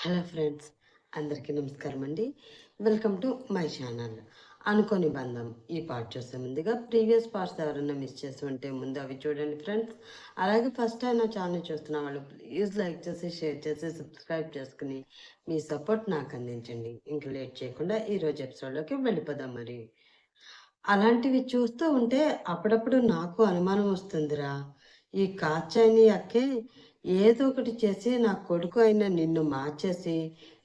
Hello friends అందరికీ నమస్కారం అండి. Welcome to my channel. అనుకోని బంధం ఈ పార్ట్ చూసే ముందుగా ప్రీవియస్ పార్ట్స్ ఎవరైనా మిస్ చేసి ఉంటే ముందు అవి చూడండి ఫ్రెండ్స్. అలాగే ఫస్ట్ టైం నా ఛానల్ చూస్తున్న వాళ్ళు ప్లీజ్ లైక్ చేసి షేర్ చేసి సబ్స్క్రైబ్ చేసుకుని మీ సపోర్ట్ నాకు అందించండి. ఇంక లేట్ చేయకుండా ఈరోజు ఎపిసోడ్లోకి వెళ్ళిపోదాం మరి. అలాంటివి చూస్తూ ఉంటే అప్పుడప్పుడు నాకు అనుమానం వస్తుందిరా. ఈ కాచాయిని అక్కే ఏదో ఒకటి చేసి నా కొడుకు అయిన నిన్ను మార్చేసి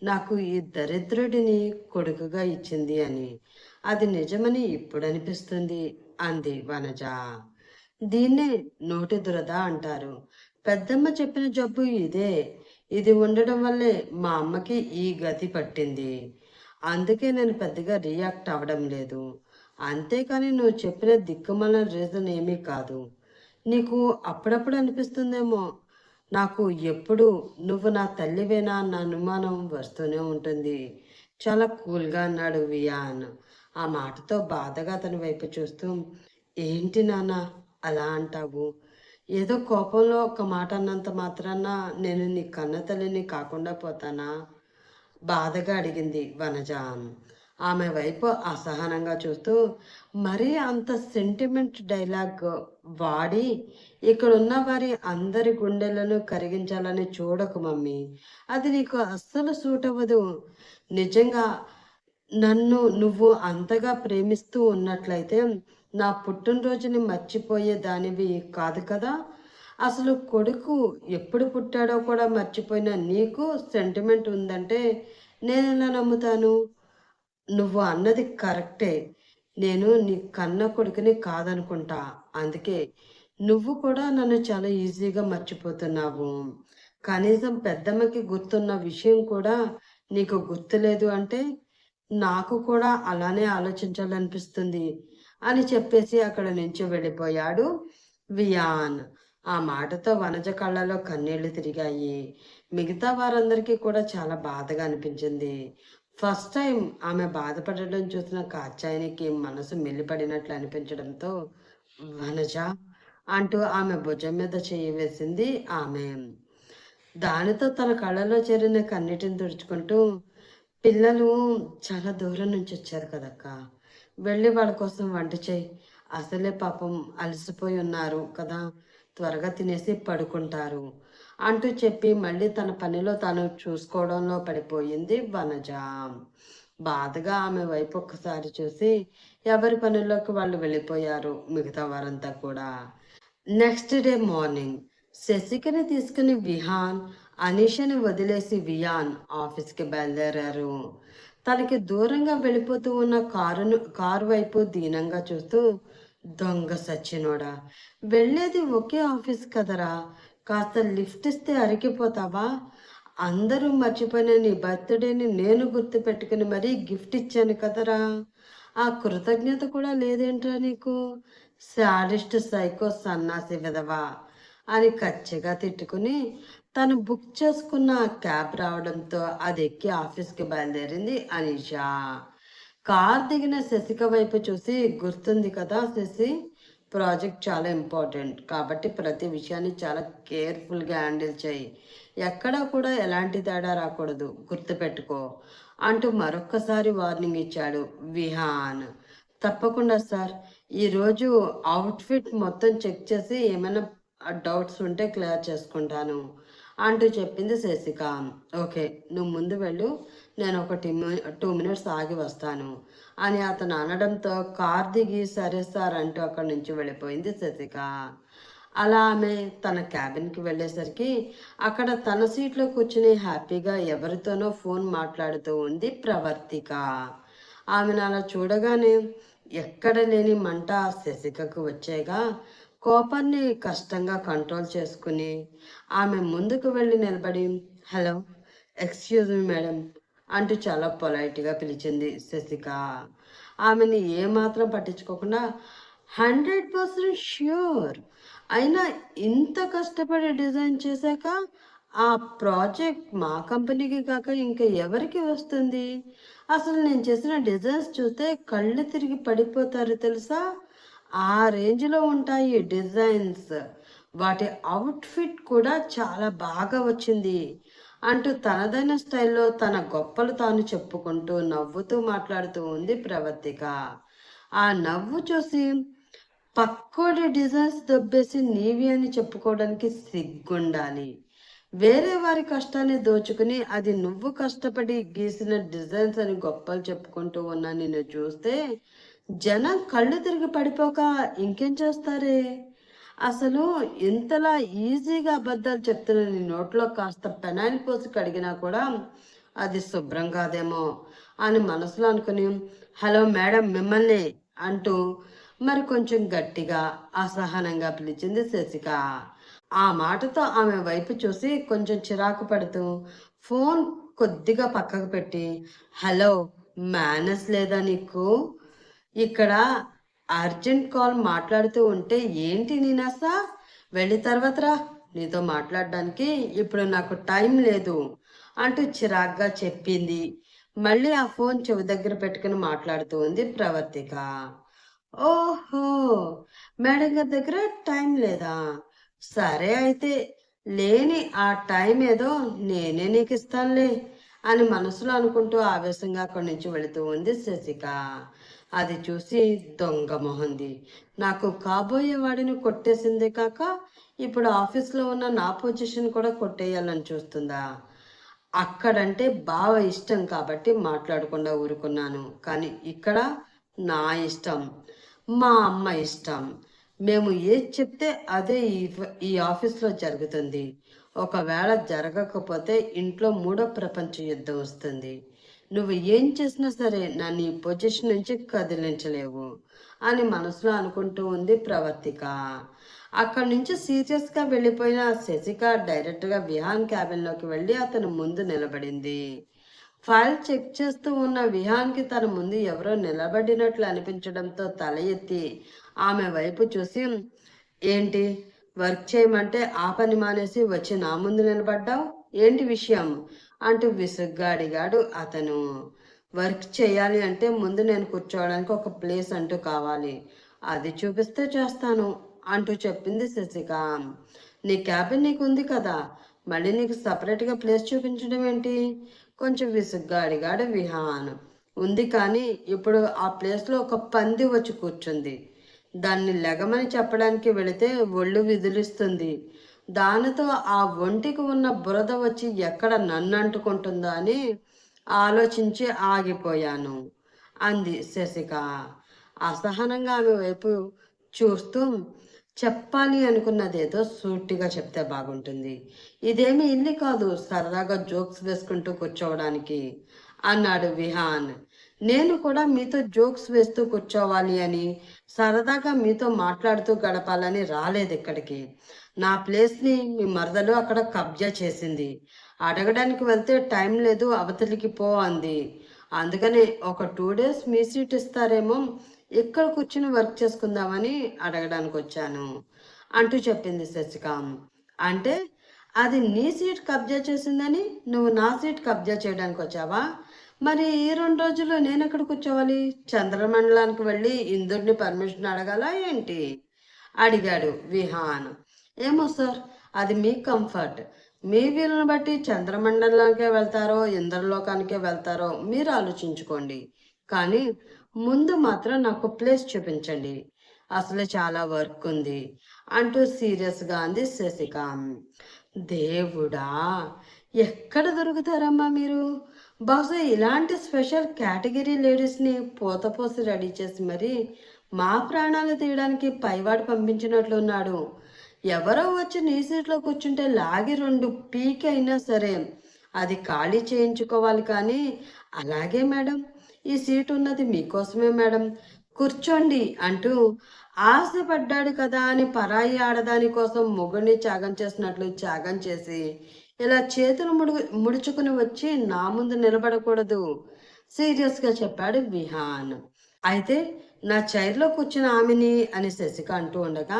నాకు ఈ దరిద్రుడిని కొడుకుగా ఇచ్చింది అని. అది నిజమని ఇప్పుడు అనిపిస్తుంది అంది వనజ. దీన్నే నోటి దురద అంటారు. పెద్దమ్మ చెప్పిన జబ్బు ఇదే. ఇది ఉండడం వల్లే మా అమ్మకి ఈ గతి పట్టింది. అందుకే నేను పెద్దగా రియాక్ట్ అవ్వడం లేదు. అంతేకాని నువ్వు చెప్పిన దిక్కుమల రీజన్ ఏమీ కాదు. నీకు అప్పుడప్పుడు అనిపిస్తుందేమో నాకు ఎప్పుడు నువ్వు నా తల్లివేనా అన్న అనుమానం వస్తూనే ఉంటుంది. చాలా కూల్గా అన్నాడు వియాన్. ఆ మాటతో బాధగా అతని వైపు చూస్తూ ఏంటి నాన్న అలా అంటావు? ఏదో కోపంలో ఒక మాట అన్నంత మాత్రాన నేను నీ కన్న తల్లిని కాకుండా పోతానా? బాధగా అడిగింది వనజ. ఆమె వైపు అసహనంగా చూస్తూ మరీ అంత సెంటిమెంట్ డైలాగ్ వాడి ఇక్కడున్న వారి అందరి గుండెలను కరిగించాలని చూడకు మమ్మీ. అది నీకు అస్సలు సూట్ అవ్వదు నిజంగా నన్ను నువ్వు అంతగా ప్రేమిస్తూ ఉన్నట్లయితే నా పుట్టినరోజుని మర్చిపోయే దానివి కాదు కదా. అసలు కొడుకు ఎప్పుడు పుట్టాడో కూడా మర్చిపోయిన నీకు సెంటిమెంట్ ఉందంటే నేను ఎలా నమ్ముతాను? నువ్వు అన్నది కరెక్టే. నేను నీ కన్న కొడుకుని కాదనుకుంటా. అందుకే నువ్వు కూడా నన్ను చాలా ఈజీగా మర్చిపోతున్నావు. కనీసం పెద్దమ్మకి గుర్తున్న విషయం కూడా నీకు గుర్తులేదు అంటే నాకు కూడా అలానే ఆలోచించాలనిపిస్తుంది అని చెప్పేసి అక్కడ నుంచి వెళ్ళిపోయాడు వియాన్. ఆ మాటతో వనజ కళ్ళలో కన్నీళ్ళు తిరిగాయి. మిగతా వారందరికీ కూడా చాలా బాధగా అనిపించింది. ఫస్ట్ టైం ఆమె బాధపడడం చూసిన కాచాయనికి మనసు మెల్లిపడినట్లు అనిపించడంతో వనజ అంటూ ఆమె భుజం మీద చేయి వేసింది ఆమె. దానితో తన కళ్ళలో చేరిన కన్నిటిని తుడుచుకుంటూ పిల్లలు చాలా దూరం నుంచి వచ్చారు కదక్క. వెళ్ళి వాళ్ళ కోసం వంట చేయి అసలే పాపం అలసిపోయి ఉన్నారు కదా. త్వరగా తినేసి పడుకుంటారు అంటూ చెప్పి మళ్ళీ తన పనిలో తను చూసుకోవడంలో పడిపోయింది వనజ. బాధగా ఆమె వైపు ఒక్కసారి చూసి ఎవరి పనుల్లోకి వాళ్ళు వెళ్ళిపోయారు మిగతా వారంతా కూడా. నెక్స్ట్ డే మార్నింగ్ శశికని తీసుకుని విహాన్ అనిషని వదిలేసి వియాన్ ఆఫీస్కి బయలుదేరారు. తనకి దూరంగా వెళ్ళిపోతూ ఉన్న కారును కారు వైపు దీనంగా చూస్తూ దొంగ సచ్చినోడా వెళ్ళేది ఒకే ఆఫీస్ కదరా కాస్త లిఫ్ట్ ఇస్తే అరికిపోతావా అందరూ మర్చిపోయిన నీ బర్త్డేని నేను గుర్తు పెట్టుకుని మరీ గిఫ్ట్ ఇచ్చాను కదరా. ఆ కృతజ్ఞత కూడా లేదేంట్రా నీకు? శాడిస్ట్ సైకో సన్నాసి విధవా అని కచ్చిగా తిట్టుకుని తను బుక్ చేసుకున్న క్యాబ్ రావడంతో అది ఎక్కి ఆఫీస్కి బయలుదేరింది అనీషా. కార్ దిగిన శశిక వైపు చూసి గుర్తుంది కదా శశి ప్రాజెక్ట్ చాలా ఇంపార్టెంట్ కాబట్టి ప్రతి విషయాన్ని చాలా కేర్ఫుల్గా హ్యాండిల్ చేయి. ఎక్కడా కూడా ఎలాంటి తేడా రాకూడదు గుర్తుపెట్టుకో అంటూ మరొక్కసారి వార్నింగ్ ఇచ్చాడు విహాన్. తప్పకుండా సార్ ఈరోజు అవుట్ఫిట్ మొత్తం చెక్ చేసి ఏమైనా డౌట్స్ ఉంటే క్లియర్ చేసుకుంటాను అంటూ చెప్పింది శశిక. ఓకే నువ్వు ముందు వెళ్ళు నేను ఒక టూ మినిట్స్ ఆగి వస్తాను అని అతను అనడంతో కార్ దిగి సరే సార్ అంటూ అక్కడి నుంచి వెళ్ళిపోయింది శశిక. అలా ఆమె తన క్యాబిన్కి వెళ్ళేసరికి అక్కడ తన సీట్లో కూర్చుని హ్యాపీగా ఎవరితోనో ఫోన్ మాట్లాడుతూ ఉంది ప్రవర్తిక. ఆమెను అలా చూడగానే ఎక్కడ లేని మంట శశికకు వచ్చేగా కోపాన్ని కష్టంగా కంట్రోల్ చేసుకుని ఆమె ముందుకు వెళ్ళి నిలబడి హలో ఎక్స్క్యూజ్ మీ మేడం అంటూ చాలా పొలైట్గా పిలిచింది శశిక. ఆమెని ఏమాత్రం పట్టించుకోకుండా హండ్రెడ్ పర్సెంట్ ష్యూర్. అయినా ఇంత కష్టపడి డిజైన్ చేశాక ఆ ప్రాజెక్ట్ మా కంపెనీకి కాక ఇంకా ఎవరికి వస్తుంది? అసలు నేను చేసిన డిజైన్స్ చూస్తే కళ్ళు తిరిగి పడిపోతారు తెలుసా? ఆ రేంజ్లో ఉంటాయి డిజైన్స్. వాటి అవుట్ఫిట్ కూడా చాలా బాగా వచ్చింది. అంటూ తనదైన స్టైల్లో తన గొప్పలు తాను చెప్పుకుంటూ నవ్వుతూ మాట్లాడుతూ ఉంది ప్రవర్తిక. ఆ నవ్వు చూసి పక్కోడి డిజైన్స్ దొబ్బేసి నీవి అని చెప్పుకోవడానికి సిగ్గుండాలి. వేరే వారి కష్టాన్ని దోచుకుని అది నువ్వు కష్టపడి గీసిన డిజైన్స్ అని గొప్పలు చెప్పుకుంటూ ఉన్నా నిన్ను చూస్తే జనం కళ్ళు తిరిగి పడిపోక ఇంకేం చేస్తారే? అసలు ఇంతలా ఈజీగా అబద్ధాలు చెప్తున్న నీ నోట్లో కాస్త పెనాయిల్ పోసి కడిగినా కూడా అది శుభ్రం కాదేమో అని మనసులో అనుకుని హలో మేడం మిమ్మల్ని అంటూ మరి కొంచెం గట్టిగా అసహనంగా పిలిచింది శశిక. ఆ మాటతో ఆమె వైపు చూసి కొంచెం చిరాకు పడుతూ ఫోన్ కొద్దిగా పక్కకు పెట్టి హలో మేనస్ లేదా నీకు? ఇక్కడ అర్జెంట్ కాల్ మాట్లాడుతూ ఉంటే ఏంటి నీనాసా? వెళ్ళి తర్వాత రా. నీతో మాట్లాడడానికి ఇప్పుడు నాకు టైం లేదు అంటూ చిరాగ్గా చెప్పింది. మళ్ళీ ఆ ఫోన్ చెవి దగ్గర పెట్టుకుని మాట్లాడుతూ ఉంది ప్రవర్తిక. ఓహో మేడం గారి దగ్గర టైం లేదా? సరే అయితే లేని ఆ టైం ఏదో నేనే నీకు ఇస్తానులే అని మనసులో అనుకుంటూ ఆవేశంగా అక్కడి నుంచి వెళుతూ ఉంది శశిక. అది చూసి దొంగ మొహంది. నాకు కాబోయే వాడిని కొట్టేసిందే కాక ఇప్పుడు ఆఫీస్లో ఉన్న నా పొజిషన్ కూడా కొట్టేయాలని చూస్తుందా? అక్కడంటే బాగా ఇష్టం కాబట్టి మాట్లాడకుండా ఊరుకున్నాను. కానీ ఇక్కడ నా ఇష్టం మా అమ్మ ఇష్టం. మేము ఏది చెప్తే అదే ఈ ఈ ఆఫీస్లో జరుగుతుంది. ఒకవేళ జరగకపోతే ఇంట్లో మూడో ప్రపంచ యుద్ధం వస్తుంది. నువ్వు ఏం చేసినా సరే నన్ను ఈ పొజిషన్ నుంచి కదిలించలేవు అని మనసులో అనుకుంటూ ఉంది ప్రవర్తిక. అక్కడి నుంచి సీరియస్గా వెళ్ళిపోయిన శశిక డైరెక్ట్గా విహాన్ క్యాబిన్లోకి వెళ్ళి అతను ముందు నిలబడింది. ఫైల్ చెక్ చేస్తూ ఉన్న విహాన్కి తన ముందు ఎవరో నిలబడినట్లు అనిపించడంతో తల ఎత్తి ఆమె వైపు చూసి ఏంటి? వర్క్ చేయమంటే ఆ పని మానేసి వచ్చి నా ముందు నిలబడ్డావు? ఏంటి విషయం? అంటూ విసుగ్గా అడిగాడు అతను. వర్క్ చేయాలి అంటే ముందు నేను కూర్చోవడానికి ఒక ప్లేస్ అంటూ కావాలి. అది చూపిస్తే చేస్తాను అంటూ చెప్పింది శశిక. నీ క్యాబిన్ నీకు ఉంది కదా మళ్ళీ నీకు సపరేట్గా ప్లేస్ చూపించడం ఏంటి? కొంచెం విసుగ్గా అడిగాడు విహాన్. ఉంది కానీ ఇప్పుడు ఆ ప్లేస్లో ఒక పంది వచ్చి కూర్చుంది. దాన్ని లెగమని చెప్పడానికి వెళితే ఒళ్ళు విదిలిస్తుంది. దానితో ఆ ఒంటికి ఉన్న బురద వచ్చి ఎక్కడ నన్ను అంటుకుంటుందా అని ఆలోచించి ఆగిపోయాను. అంది శశిక. అసహనంగా ఆమె వైపు చూస్తూ చెప్పాలి అనుకున్నదేదో సూటిగా చెప్తే బాగుంటుంది. ఇదేమి ఇల్లు కాదు సరదాగా జోక్స్ వేసుకుంటూ కూర్చోవడానికి అన్నాడు విహాన్. నేను కూడా మీతో జోక్స్ వేస్తూ కూర్చోవాలి అని సరదాగా మీతో మాట్లాడుతూ గడపాలని రాలేదు ఇక్కడికి. నా ప్లేస్ని మీ మరదలు అక్కడ కబ్జా చేసింది. అడగడానికి వెళ్తే టైం లేదు అవతలికి పో అంది. అందుకని ఒక టూ డేస్ మీ సీట్ ఇస్తారేమో ఇక్కడ కూర్చుని వర్క్ చేసుకుందామని అడగడానికి వచ్చాను అంటూ చెప్పింది శశికాం. అంటే అది నీ సీట్ కబ్జా చేసిందని నువ్వు నా సీట్ కబ్జా చేయడానికి వచ్చావా? మరి ఈ రెండు రోజుల్లో నేను ఎక్కడ కూర్చోవాలి చంద్రమండలానికి వెళ్ళి ఇంద్రుడిని పర్మిషన్ అడగాల ఏంటి? అడిగాడు విహాన్. ఏమో సార్ అది మీ కంఫర్ట్. మీ వీలుని బట్టి చంద్రమండలానికే వెళ్తారో ఇంద్రలోకానికే వెళ్తారో మీరు ఆలోచించుకోండి. కానీ ముందు మాత్రం నాకు ప్లేస్ చూపించండి. అసలు చాలా వర్క్ ఉంది అంటూ సీరియస్గా అంది శశిక దేవుడా ఎక్కడ దొరుకుతారమ్మా మీరు? బహుశా ఇలాంటి స్పెషల్ కేటగిరీ లేడీస్ని పోతపోసి రెడీ చేసి మరి మా ప్రాణాలు తీయడానికి పైవాడు పంపించినట్లున్నాడు ఎవరో వచ్చి నీ సీట్లో కూర్చుంటే లాగి రెండు పీక్ అయినా సరే అది ఖాళీ చేయించుకోవాలి కానీ అలాగే మేడం ఈ సీట్ ఉన్నది మీకోసమే మేడం. కూర్చోండి అంటూ ఆశపడ్డాడు కదా అని పరాయి ఆడదాని కోసం మొగుడిని త్యాగం చేసినట్లు త్యాగం చేసి ఇలా చేతులు ముడు ముడుచుకుని వచ్చి నా ముందు నిలబడకూడదు. సీరియస్గా చెప్పాడు విహాన్. అయితే నా చైర్లో కూర్చున్న ఆమెని అని శశిక అంటూ ఉండగా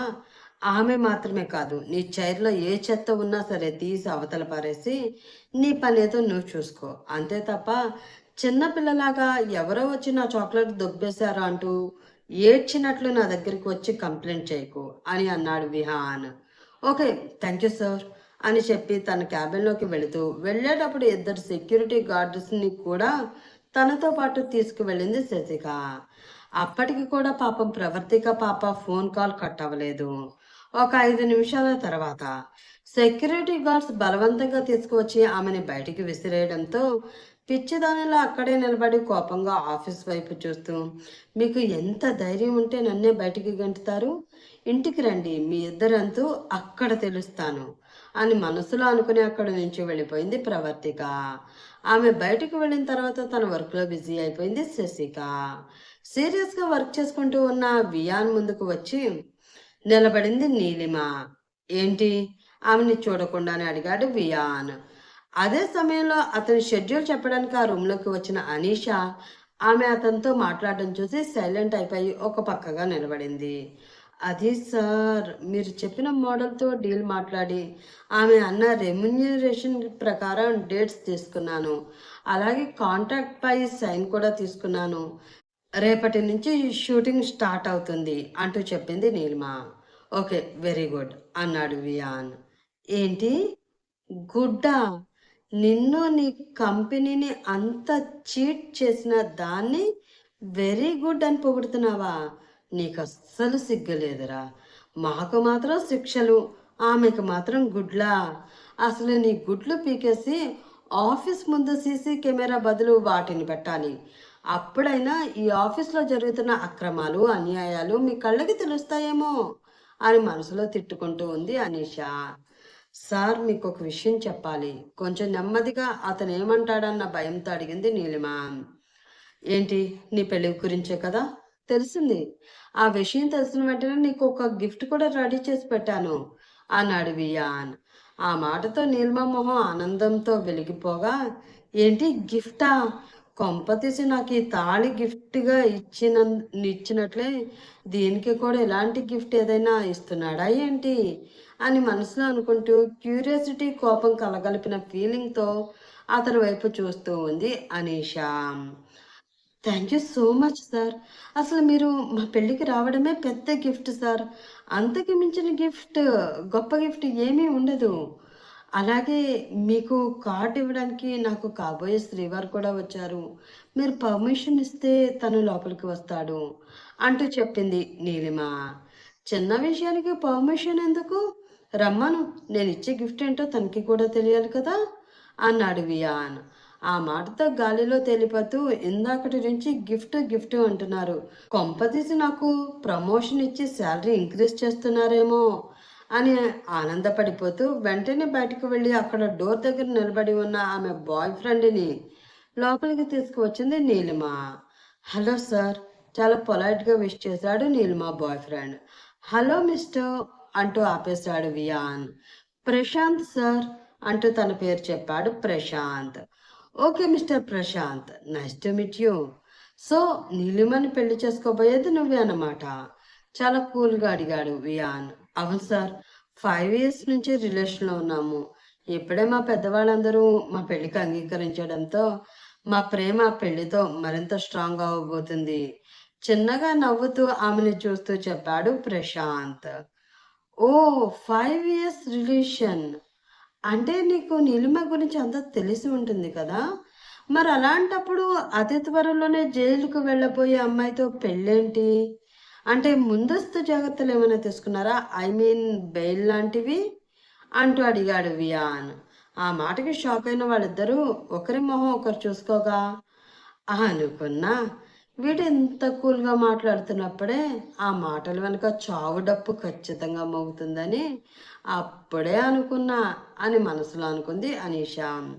ఆమె మాత్రమే కాదు నీ చైర్లో ఏ చెత్త ఉన్నా సరే తీసి అవతల పారేసి నీ పని ఏదో నువ్వు చూసుకో. అంతే తప్ప చిన్నపిల్లలాగా ఎవరో వచ్చి నా చాక్లెట్ దొబ్బేశారు అంటూ ఏడ్చినట్లు నా దగ్గరికి వచ్చి కంప్లైంట్ చేయకు అని అన్నాడు Vihan. Okay thank you sir. అని చెప్పి తన క్యాబిన్లోకి వెళుతూ వెళ్ళేటప్పుడు ఇద్దరు సెక్యూరిటీ గార్డ్స్ని కూడా తనతో పాటు తీసుకువెళ్ళింది శశిక. అప్పటికి కూడా పాపం ప్రవర్తిక పాప ఫోన్ కాల్ కట్ అవ్వలేదు. ఒక ఐదు నిమిషాల తర్వాత సెక్యూరిటీ గార్డ్స్ బలవంతంగా తీసుకువచ్చి ఆమెని బయటికి విసిరేయడంతో పిచ్చిదానిలా అక్కడే నిలబడి కోపంగా ఆఫీస్ వైపు చూస్తూ మీకు ఎంత ధైర్యం ఉంటే నన్నే బయటికి గంటుతారు? ఇంటికి రండి మీ ఇద్దరంతూ అక్కడ తెలుస్తాను. అని మనసులో అనుకుని అక్కడ నుంచి వెళ్ళిపోయింది ప్రవర్తిక. ఆమె బయటకు వెళ్ళిన తర్వాత తన వర్క్లో బిజీ అయిపోయింది శశిక. సీరియస్గా వర్క్ చేసుకుంటూ ఉన్న వియాన్ ముందుకు వచ్చి నిలబడింది నీలిమ. ఏంటి? ఆమెని చూడకుండానే అడిగాడు వియాన్. అదే సమయంలో అతని షెడ్యూల్ చెప్పడానికి ఆ రూమ్లోకి వచ్చిన అనీష ఆమె అతనితో మాట్లాడడం చూసి సైలెంట్ అయిపోయి ఒక పక్కగా నిలబడింది. అది సార్ మీరు చెప్పిన మోడల్తో డీల్ మాట్లాడి ఆమె అన్న రెమ్యునరేషన్ ప్రకారం డేట్స్ తీసుకున్నాను. అలాగే కాంట్రాక్ట్ పై సైన్ కూడా తీసుకున్నాను. రేపటి నుంచి షూటింగ్ స్టార్ట్ అవుతుంది అంటూ చెప్పింది నీలిమ. ఓకే వెరీ గుడ్ అన్నాడు వియాన్. ఏంటి? గుడ్డా? నిన్ను నీ కంపెనీని అంత చీట్ చేసిన దాన్ని వెరీ గుడ్ అని పొగుడుతున్నావా? నీకు అస్సలు సిగ్గలేదురా. మాకు మాత్రం శిక్షలు ఆమెకు మాత్రం గుడ్లా. అసలు నీ గుడ్లు పీకేసి ఆఫీస్ ముందు సీసీ కెమెరా బదులు వాటిని పెట్టాలి. అప్పుడైనా ఈ ఆఫీస్లో జరుగుతున్న అక్రమాలు అన్యాయాలు మీ కళ్ళకి తెలుస్తాయేమో అని మనసులో తిట్టుకుంటూ ఉంది అనీష. సార్ మీకు ఒక విషయం చెప్పాలి. కొంచెం నెమ్మదిగా అతను ఏమంటాడన్న భయంతో అడిగింది నీలిమ. ఏంటి? నీ పెళ్ళి గురించే కదా? తెలిసింది. ఆ విషయం తెలిసిన వెంటనే నీకు ఒక గిఫ్ట్ కూడా రెడీ చేసి పెట్టాను. అన్నాడు వియాన్. ఆ మాటతో నీల్మ మొహం ఆనందంతో వెలిగిపోగా ఏంటి గిఫ్టా? కొంప తీసి నాకు ఈ తాళి గిఫ్ట్గా ఇచ్చిన ఇచ్చినట్లే దీనికి కూడా ఎలాంటి గిఫ్ట్ ఏదైనా ఇస్తున్నాడా ఏంటి? అని మనసులో అనుకుంటూ క్యూరియాసిటీ కోపం కలగలిపిన ఫీలింగ్తో అతని వైపు చూస్తూ ఉంది Anisha. Thank you so much sir అసలు మీరు మా పెళ్ళికి రావడమే పెద్ద గిఫ్ట్ సార్ అంతకి మించిన గిఫ్ట్ గొప్ప గిఫ్ట్ ఏమీ ఉండదు. అలాగే మీకు కార్డు ఇవ్వడానికి నాకు కాబోయే శ్రీవారు కూడా వచ్చారు. మీరు పర్మిషన్ ఇస్తే తను లోపలికి వస్తాడు అంటూ చెప్పింది నీలిమ. చిన్న విషయానికి పర్మిషన్ ఎందుకు? రమ్మను నేను ఇచ్చే గిఫ్ట్ ఏంటో తనకి కూడా తెలియాలి కదా అన్నాడు వియాన్. ఆ మాటతో గాలిలో తేలిపోతూ ఇందాకటి నుంచి గిఫ్ట్ గిఫ్ట్ అంటున్నారు. కొంపతీసి నాకు ప్రమోషన్ ఇచ్చి శాలరీ ఇంక్రీజ్ చేస్తున్నారేమో అని ఆనందపడిపోతూ వెంటనే బయటకు వెళ్ళి అక్కడ డోర్ దగ్గర నిలబడి ఉన్న ఆమె బాయ్ ఫ్రెండ్ని లోపలికి తీసుకువచ్చింది నీలిమ. హలో సార్ చాలా పొలైట్గా విష్ చేశాడు Neelima boy friend. Hello mister అంటూ ఆపేశాడు వియాన్. ప్రశాంత్ సార్ అంటూ తన పేరు చెప్పాడు Prashant. Okay mister Prashant. Nice to meet you so నీలిమని పెళ్ళి చేసుకోబోయేది నువ్వే అన్నమాట? చాలా కూల్గా అడిగాడు వియాన్. అవును సార్. ఫైవ్ ఇయర్స్ నుంచి రిలేషన్లో ఉన్నాము. ఇప్పుడే మా పెద్దవాళ్ళందరూ మా పెళ్ళికి అంగీకరించడంతో మా ప్రేమ పెళ్ళితో మరింత స్ట్రాంగ్ అవ్వబోతుంది చిన్నగా నవ్వుతూ ఆమెను చూస్తూ చెప్పాడు ప్రశాంత్. ఓ ఫైవ్ ఇయర్స్ రిలేషన్ అంటే నీకు నీలిమ గురించి అంతా తెలిసి ఉంటుంది కదా? మరి అలాంటప్పుడు అతి త్వరలోనే జైలుకు వెళ్ళబోయే అమ్మాయితో పెళ్ళేంటి? అంటే ముందస్తు జాగ్రత్తలు ఏమైనా తీసుకున్నారా? ఐ మీన్ బెయిల్ లాంటివి? అంటూ అడిగాడు వియాన్. ఆ మాటకి షాక్ అయిన వాళ్ళిద్దరూ ఒకరి మొహం ఒకరు చూసుకోగా అనుకున్నా. వీడు ఎంత కూల్గా మాట్లాడుతున్నప్పుడే ఆ మాటల వెనుక చావు డప్పు ఖచ్చితంగా మోగుతుందని అప్పుడే అనుకున్నా అని మనసులో అనుకుంది అనీషా.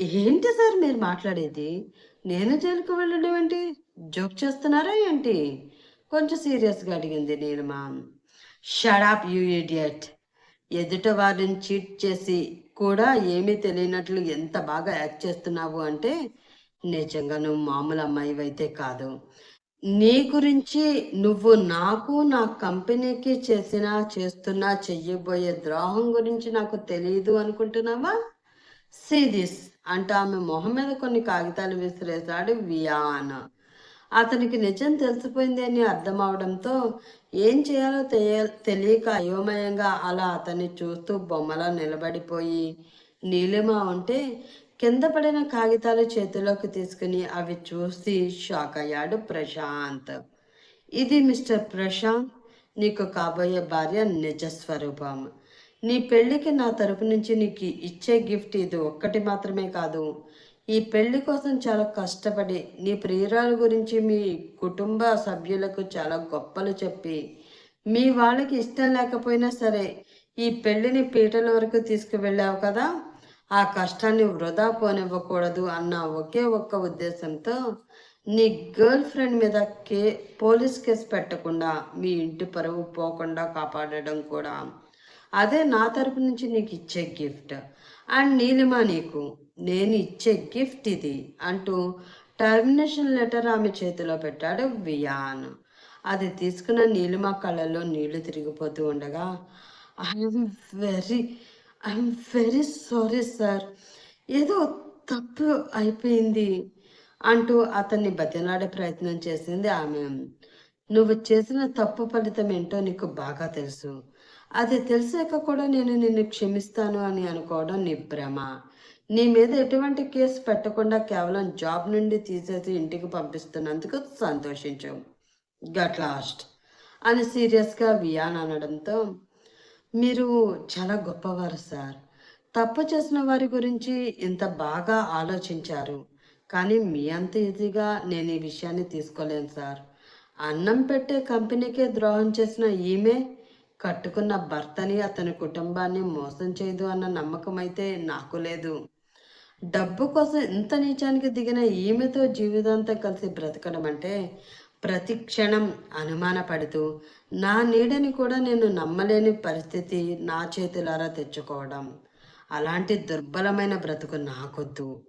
ఏంటి సార్ మీరు మాట్లాడేది? నేను జైలుకు వెళ్ళడం ఏంటి? జోక్ చేస్తున్నారా ఏంటి? కొంచెం సీరియస్గా అడిగింది నీలిమా. షడాప్ యూ ఇడియట్ ఎదుట వారిని చీట్ చేసి కూడా ఏమీ తెలియనట్లు ఎంత బాగా యాక్ట్ చేస్తున్నావు అంటే నిజంగా నువ్వు మామూలు అమ్మాయి అయితే కాదు. నీ గురించి నువ్వు నాకు నా కంపెనీకి చేసిన చేస్తున్నా చెయ్యబోయే ద్రోహం గురించి నాకు తెలియదు అనుకుంటున్నావా? సీదిస్ అంటూ ఆమె మొహం మీద కొన్ని కాగితాలు విసిరేశాడు వియాన్. అతనికి నిజం తెలిసిపోయింది అని అర్థం అవడంతో ఏం చేయాలో తెలియక అయోమయంగా అలా అతన్ని చూస్తూ బొమ్మలా నిలబడిపోయి నీలిమ ఉంటే కింద పడిన కాగితాలు చేతిలోకి తీసుకుని అవి చూసి షాక్ అయ్యాడు ప్రశాంత్. ఇది మిస్టర్ ప్రశాంత్ నీకు కాబోయే భార్య నిజస్వరూపం నీ పెళ్ళికి నా తరపు నుంచి నీకు ఇచ్చే గిఫ్ట్ ఇది ఒక్కటి మాత్రమే కాదు. ఈ పెళ్ళి కోసం చాలా కష్టపడి నీ ప్రియురాలు గురించి మీ కుటుంబ సభ్యులకు చాలా గొప్పలు చెప్పి మీ వాళ్ళకి ఇష్టం లేకపోయినా సరే ఈ పెళ్ళిని పీటల వరకు తీసుకువెళ్ళావు కదా? ఆ కష్టాన్ని వృధా పోనివ్వకూడదు అన్న ఒకే ఒక్క ఉద్దేశంతో నీ గర్ల్ ఫ్రెండ్ మీద కే పోలీస్ కేసు పెట్టకుండా మీ ఇంటి పరువు పోకుండా కాపాడడం కూడా. అదే నా తరపు నుంచి నీకు ఇచ్చే గిఫ్ట్. అండ్ నీలిమా నీకు నేను ఇచ్చే గిఫ్ట్ ఇది అంటూ టర్మినేషన్ లెటర్ ఆమె చేతిలో పెట్టాడు వియాన్. అది తీసుకున్న నీలిమ కళ్ళల్లో నీళ్ళు తిరిగిపోతూ ఉండగా I'm very I'm very sorry sir ఏదో తప్పు అయిపోయింది అంటూ అతన్ని బతినాడే ప్రయత్నం చేసింది ఆమె. నువ్వు చేసిన తప్పు ఫలితం ఏంటో నీకు బాగా తెలుసు. అది తెలిసాక కూడా నేను నిన్ను క్షమిస్తాను అని అనుకోవడం నీ భ్రమ. నీ మీద ఎటువంటి కేసు పెట్టకుండా కేవలం జాబ్ నుండి తీసేసి ఇంటికి పంపిస్తున్నందుకు సంతోషించాం. గట్ లాస్ట్ అని సీరియస్గా వియాన్ అనడంతో మీరు చాలా గొప్పవారు సార్. తప్పు చేసిన వారి గురించి ఇంత బాగా ఆలోచించారు. కానీ మీ అంత ఈజీగా నేను ఈ విషయాన్ని తీసుకోలేను సార్. అన్నం పెట్టే కంపెనీకే ద్రోహం చేసిన ఈమె కట్టుకున్న భర్తని అతని కుటుంబాన్ని మోసం చేయదు అన్న నమ్మకం అయితే నాకు లేదు. డబ్బు కోసం ఇంత నీచానికి దిగిన ఈమెతో జీవితాంతం కలిసి బ్రతకడం అంటే ప్రతిక్షణం అనుమానపడుతూ నా నీడని కూడా నేను నమ్మలేని పరిస్థితి నా చేతులారా తెచ్చుకోవడం. అలాంటి దుర్బలమైన బ్రతుకు నాకొద్దు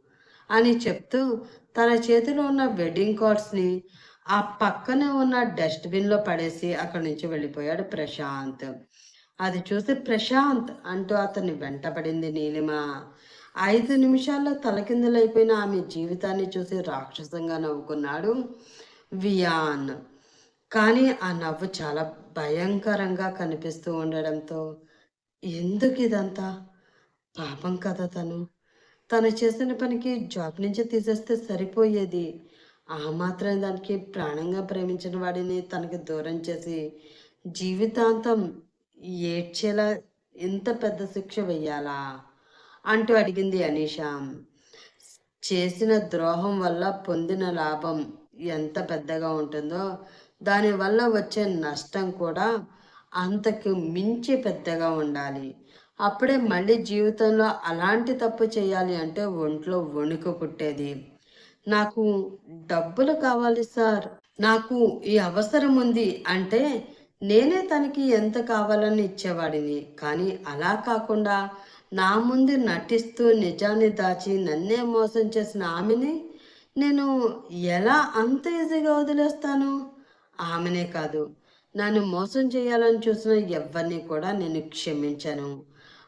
అని చెప్తూ తన చేతిలో ఉన్న వెడ్డింగ్ కార్డ్స్ని ఆ పక్కనే ఉన్న డస్ట్బిన్లో పడేసి అక్కడి నుంచి వెళ్ళిపోయాడు ప్రశాంత్. అది చూసి ప్రశాంత్ అంటూ అతన్ని వెంటపడింది నీలిమ. ఐదు నిమిషాల్లో తలకిందులైపోయిన ఆమె జీవితాన్ని చూసి రాక్షసంగా నవ్వుకున్నాడు. వియాన్. కానీ ఆ నవ్వు చాలా భయంకరంగా కనిపిస్తూ ఉండడంతో ఎందుకు ఇదంతా? పాపం కదా తను. తను చేసిన పనికి జాబ్ నుంచి తీసేస్తే సరిపోయేది. ఆ మాత్రం దానికి ప్రాణంగా ప్రేమించిన వాడిని తనకి దూరం చేసి జీవితాంతం ఏడ్చేలా ఇంత పెద్ద శిక్ష వెయ్యాలా అంటూ అడిగింది అనీషా. చేసిన ద్రోహం వల్ల పొందిన లాభం ఎంత పెద్దగా ఉంటుందో దానివల్ల వచ్చే నష్టం కూడా అంతకు మించి పెద్దగా ఉండాలి. అప్పుడే మళ్ళీ జీవితంలో అలాంటి తప్పు చేయాలి అంటే ఒంట్లో వణుకు పుట్టేది. నాకు డబ్బులు కావాలి సార్. నాకు ఈ అవసరం ఉంది అంటే నేనే తనకి ఎంత కావాలని ఇచ్చేవాడిని. కానీ అలా కాకుండా నా ముందు నటిస్తూ నిజాన్ని దాచి నన్నే మోసం చేసిన ఆమెని నేను ఎలా అంత ఈజీగా వదిలేస్తాను? ఆమెనే కాదు. నన్ను మోసం చేయాలని చూసిన ఎవరిని కూడా నేను క్షమించను.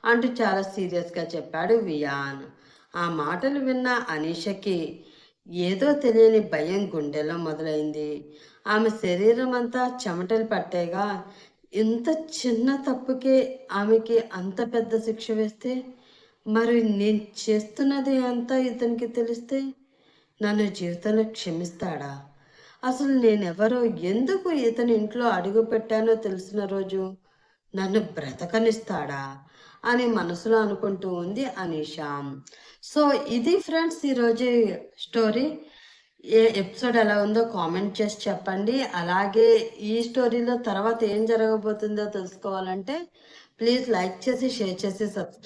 అంటూ చాలా సీరియస్గా చెప్పాడు వియాన్. ఆ మాటలు విన్న అనీషకి ఏదో తెలియని భయం గుండెలో మొదలైంది. ఆమె శరీరం అంతా చెమటలు పట్టేగా ఇంత చిన్న తప్పుకే ఆమెకి అంత పెద్ద శిక్ష వేస్తే మరి నేను చేస్తున్నది అంతా ఇతనికి తెలిస్తే? నన్ను జీవితంలో క్షమిస్తాడా? అసలు నేనెవరో ఎందుకు ఇతని ఇంట్లో అడుగు పెట్టానో తెలిసిన రోజు నన్ను బ్రతకనిస్తాడా? అని మనసులో అనుకుంటూ ఉంది అనీషా. సో ఇది ఫ్రెండ్స్ ఈరోజు స్టోరీ. ఏ ఎపిసోడ్ ఎలా ఉందో కామెంట్ చేసి చెప్పండి. అలాగే ఈ స్టోరీలో తర్వాత ఏం జరగబోతుందో తెలుసుకోవాలంటే ప్లీజ్ లైక్ చేసి షేర్ చేసి సబ్స్క్రైబ్